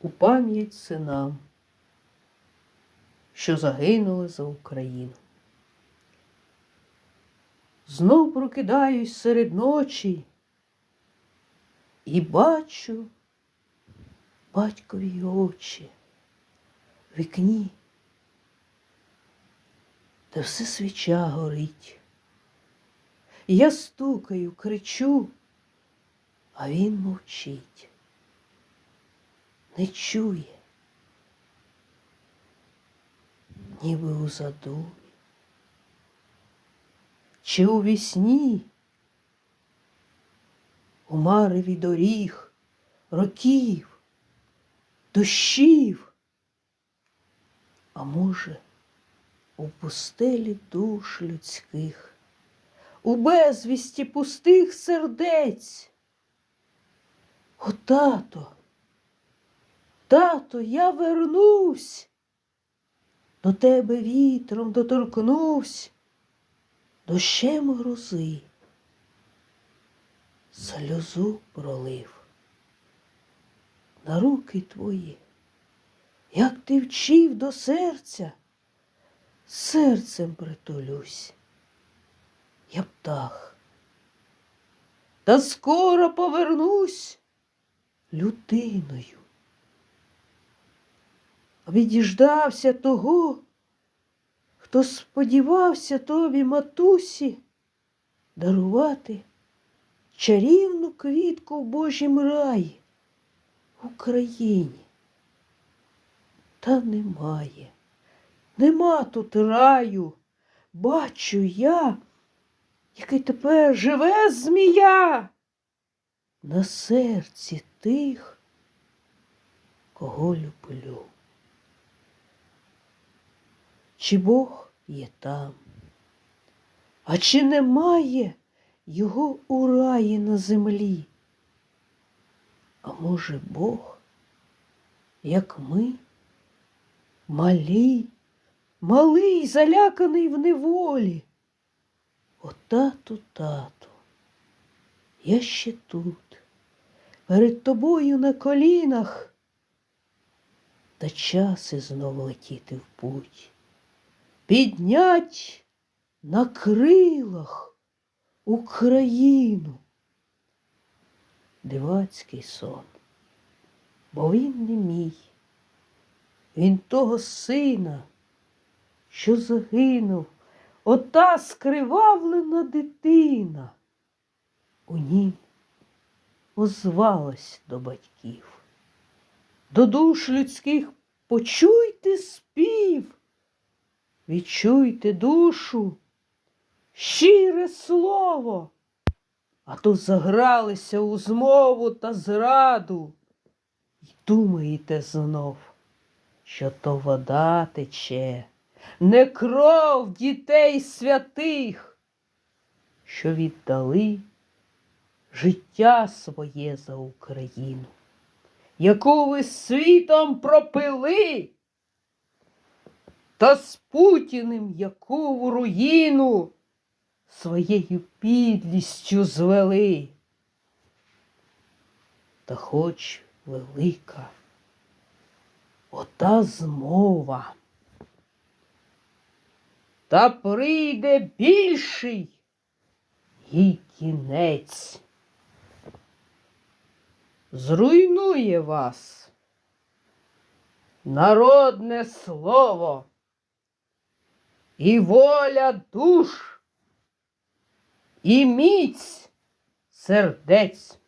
у пам'ять синам, що загинули за Україну. Знов прокидаюсь серед ночі і бачу батькові очі в вікні, де все свіча горить. Я стукаю, кричу, а він мовчить, не чує, ніби у задумі. Чи у вісні, у мареві доріг, років, дощів, а може, у пустелі душ людських, у безвісті пустих сердець. О, тато, тато, я вернусь, до тебе вітром доторкнусь. Дощем грози, сльозу пролив. На руки твої, як ти вчив до серця, серцем притулюсь, я птах, та скоро повернусь людиною. Відіждався того, хто сподівався тобі, матусі, дарувати чарівну квітку в Божім раї в Україні. Та немає, нема тут раю. Бачу я, який тепер живе змія на серці тих, кого люблю. Чи Бог є там? А чи немає його у раї на землі? А може Бог, як ми, малі, малий, заляканий в неволі? О, тату, тату, я ще тут, перед тобою на колінах, та час і знов летіти в путь піднять на крилах Україну. Дивацький сон, бо він не мій, він того сина, що загинув, ота скривавлена дитина. У нім озвалась до батьків. До душ людських почуйте спів. Відчуйте душу, щире слово, а то загралися у змову та зраду. І думаєте знов, що то вода тече, не кров дітей святих, що віддали життя своє за Україну, яку ви світом пропили та з Путіним яку руїну своєю підлістю звели. Та хоч велика ота змова, та прийде більший їй кінець. Зруйнує вас народне слово і воля душ, і міць сердець.